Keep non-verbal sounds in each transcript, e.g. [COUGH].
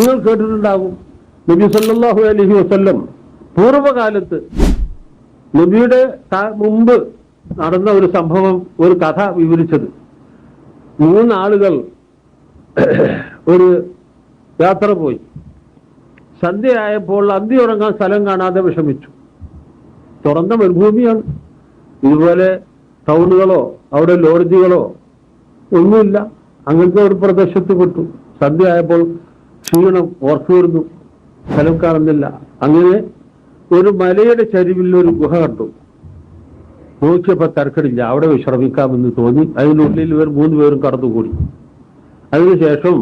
നിങ്ങൾ കേട്ടിട്ടുണ്ടാകും. നബി സല്ലാഹു അലഹി വസ്ല്ലം പൂർവകാലത്ത് നബിയുടെ മുമ്പ് നടന്ന ഒരു സംഭവം ഒരു കഥ വിവരിച്ചത്. മൂന്നാളുകൾ [CLEARS THROAT] ഒരു യാത്ര പോയി. സന്ധ്യയായപ്പോൾ അന്തി ഉറങ്ങാൻ സ്ഥലം കാണാതെ വിഷമിച്ചു. തുറന്ന മരുഭൂമിയാണ്. ഇതുപോലെ ടൗണുകളോ അവിടെ ലോഡ്ജുകളോ ഒന്നുമില്ല. അങ്ങനത്തെ ഒരു പ്രദേശത്ത് പെട്ടു. സന്ധ്യയായപ്പോൾ ക്ഷീണം ഓർത്തു വരുന്നു. സ്ഥലം കാണുന്നില്ല. അങ്ങനെ ഒരു മലയുടെ ചരിവിൽ ഒരു ഗുഹ കണ്ടു. നോക്കിയപ്പോ തരക്കടില്ല അവിടെ വിശ്രമിക്കാമെന്ന് തോന്നി. അതിനുള്ളിൽ ഇവർ മൂന്ന് പേരും കടന്നുകൂടി. അതിനുശേഷം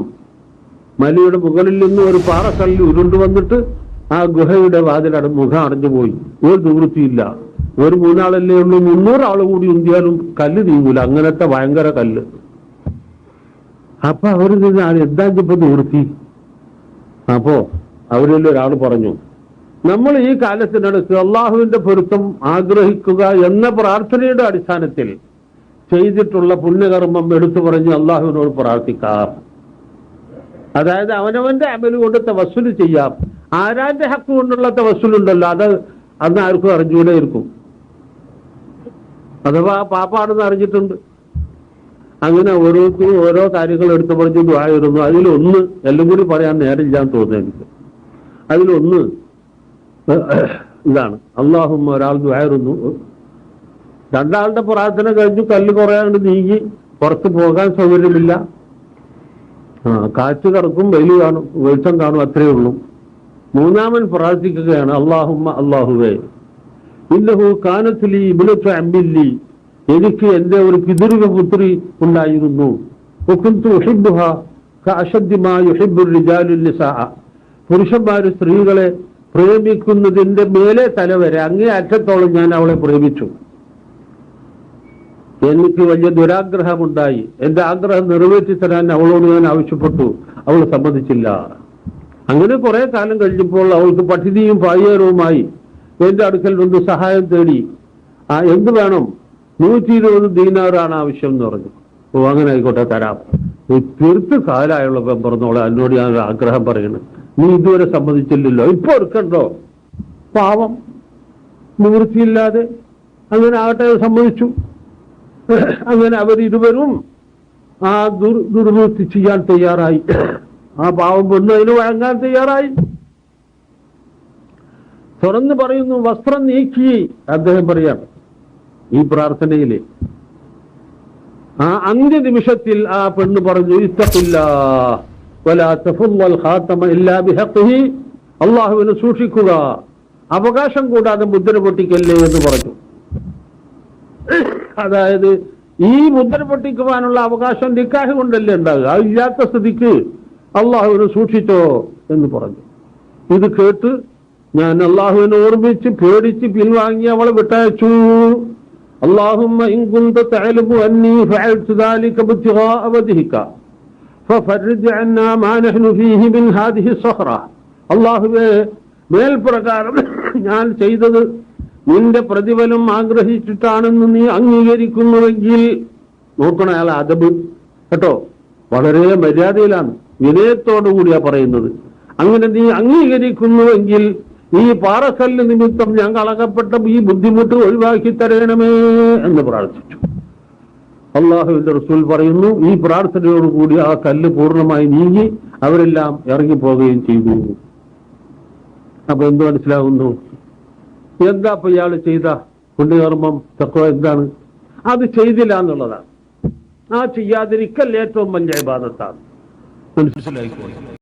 മലയുടെ മുകളിൽ നിന്ന് ഒരു പാറക്കല്ലിൽ ഉരുണ്ടു വന്നിട്ട് ആ ഗുഹയുടെ വാതിലട മുഖം അടഞ്ഞു പോയി. ഒരു നിവൃത്തിയില്ല. ഒരു മൂന്നാളല്ലേ ഉള്ളൂ. മുന്നൂറ് ആൾ കൂടി ഉന്തിയാലും കല്ല് നീങ്ങൂല. അങ്ങനത്തെ ഭയങ്കര കല്ല്. അപ്പൊ അവർ നിന്ന് എന്താ ഇപ്പൊ നിവൃത്തി? അപ്പോ അവരിൽ ഒരാൾ പറഞ്ഞു നമ്മൾ ഈ കാലത്തിനടുത്ത് അള്ളാഹുവിന്റെ പൊരുത്തം ആഗ്രഹിക്കുക എന്ന പ്രാർത്ഥനയുടെ അടിസ്ഥാനത്തിൽ ചെയ്തിട്ടുള്ള പുണ്യകർമ്മം എടുത്തു പറഞ്ഞ് അള്ളാഹുവിനോട് പ്രാർത്ഥിക്കാം. അതായത് അവനവന്റെ അമൽ കൊണ്ട് തവസ്സുൽ ചെയ്യാം. ആരാന്റെ ഹക്ക് കൊണ്ടുള്ള തവസ്സുലുണ്ടല്ലോ അത് അന്ന് ആർക്കും അറിഞ്ഞൂടെ ഇരിക്കും. അഥവാ പാപ്പാണെന്ന് അറിഞ്ഞിട്ടുണ്ട്. അങ്ങനെ ഓരോരുത്തരും ഓരോ കാര്യങ്ങൾ എടുത്തു പറഞ്ഞ് ദ്വായിരുന്നു അതിലൊന്ന് എല്ലാം കൂടി പറയാൻ നേരില്ല എന്ന് തോന്നുന്നു എനിക്ക് അതിലൊന്ന് ഇതാണ്. അള്ളാഹും ഒരാൾ ദുരുന്നു രണ്ടാളുടെ പ്രാർത്ഥന കഴിഞ്ഞു കല്ല് കുറേ നീങ്ങി പുറത്ത് പോകാൻ സൗകര്യമില്ല. ആ കാറ്റ് കറക്കും വെയിൽ കാണും വെളിച്ചം കാണും അത്രയേ ഉള്ളൂ. മൂന്നാമൻ പ്രാർത്ഥിക്കുകയാണ് അള്ളാഹുമ്മ അള്ളാഹുവേ ഇന്നഹു കാനത്തിലി അമ്മില്ലി എനിക്ക് എന്റെ ഒരു പിതൃക പുത്രി ഉണ്ടായിരുന്നു. പുരുഷന്മാര് സ്ത്രീകളെ പ്രേമിക്കുന്നതിന്റെ മേലെ തലവരെ അങ്ങേ അറ്റത്തോളം ഞാൻ അവളെ പ്രേമിച്ചു. എനിക്ക് വലിയ ദുരാഗ്രഹമുണ്ടായി. എന്റെ ആഗ്രഹം നിറവേറ്റി തരാൻ അവളോട് ഞാൻ ആവശ്യപ്പെട്ടു. അവൾ സമ്മതിച്ചില്ല. അങ്ങനെ കുറെ കാലം കഴിഞ്ഞപ്പോൾ അവൾക്ക് പട്ടിണിയും പായേരവുമായി എന്റെ അടുക്കൽ നിന്ന് സഹായം തേടി. ആ എന്ത് വേണം? നൂറ്റി ഇരുപത് ദീനാറാണ് ആവശ്യം എന്ന് പറഞ്ഞു. ഓ അങ്ങനെ ആയിക്കോട്ടെ തരാം. നീ തീർത്ത് കാലായുള്ള പറഞ്ഞോളെ. എന്നോട് ഞാൻ ആഗ്രഹം പറയണം നീ ഇതുവരെ സമ്മതിച്ചില്ലല്ലോ. ഇപ്പൊ എടുക്കണ്ടോ? പാവം. നിവൃത്തിയില്ലാതെ. അങ്ങനെ ആകട്ടെ സമ്മതിച്ചു. അങ്ങനെ അവർ അവരിരുവരും ആ ദുർ ദുർവൃത്തി ചെയ്യാൻ തയ്യാറായി. ആ പാവം പെണ്ണ് അതിന് വഴങ്ങാൻ തയ്യാറായി. തുറന്ന് പറയുന്നു വസ്ത്രം നീക്കി. അദ്ദേഹം പറയാണ് ഈ പ്രാർത്ഥനയിൽ ആ അന്ത്യ നിമിഷത്തിൽ ആ പെണ്ണ് പറഞ്ഞു അള്ളാഹുവിനെ സൂക്ഷിക്കുക. അവകാശം കൂടാതെ മുദ്ര പൊട്ടിക്കല്ലേ എന്ന് പറഞ്ഞു. അതായത് ഈ മുദ്ര പൊട്ടിക്കുവാനുള്ള അവകാശം നിക്കാഹ് കൊണ്ടല്ലേ ഉണ്ടാകുക അത് ഇല്ലാത്ത സ്ഥിതിക്ക് അള്ളാഹുവിനെ സൂക്ഷിച്ചോ എന്ന് പറഞ്ഞു. ഇത് കേട്ട് ഞാൻ അള്ളാഹുവിനെ ഓർമ്മിച്ച് പേടിച്ച് പിൻവാങ്ങി അവളെ വിട്ടയച്ചു. اللهم إن كنت تعلم أني فعلت ذلك ابتغاء وجهك ففرج عنا ما نحن فيه من هذه الصخرة അള്ളാഹുവെ മേൽപ്രകാരം ഞാൻ ചെയ്തത് നിന്റെ പ്രതിഫലം ആഗ്രഹിച്ചിട്ടാണെന്ന് നീ അംഗീകരിക്കുന്നുവെങ്കിൽ നോക്കണം അയാൾ അതബ് കേട്ടോ വളരെ മര്യാദയിലാണ് വിനയത്തോടു കൂടിയാ പറയുന്നത് അങ്ങനെ നീ അംഗീകരിക്കുന്നുവെങ്കിൽ ഈ പാറക്കല്ല് നിമിത്തം ഞങ്ങൾ അളകപ്പെട്ട ഈ ബുദ്ധിമുട്ട് ഒഴിവാക്കി തരണമേ എന്ന് പ്രാർത്ഥിച്ചു. അള്ളാഹുവിന്റെ റസൂൽ പറയുന്നു ഈ പ്രാർത്ഥനയോടുകൂടി ആ കല്ല് പൂർണമായി നീങ്ങി അവരെല്ലാം ഇറങ്ങിപ്പോവുകയും ചെയ്തു. അപ്പൊ എന്ത് മനസ്സിലാകുന്നു എന്താ ഇപ്പൊ ഇയാൾ ചെയ്ത പുണ്യകർമ്മം? തക്കോ എന്താണ്? അത് ചെയ്തില്ല എന്നുള്ളതാണ്. ആ ചെയ്യാതിരിക്കൽ ഏറ്റവും വലിയ ഇബാദത്താണ്. മനസ്സിലായിക്കോളൂ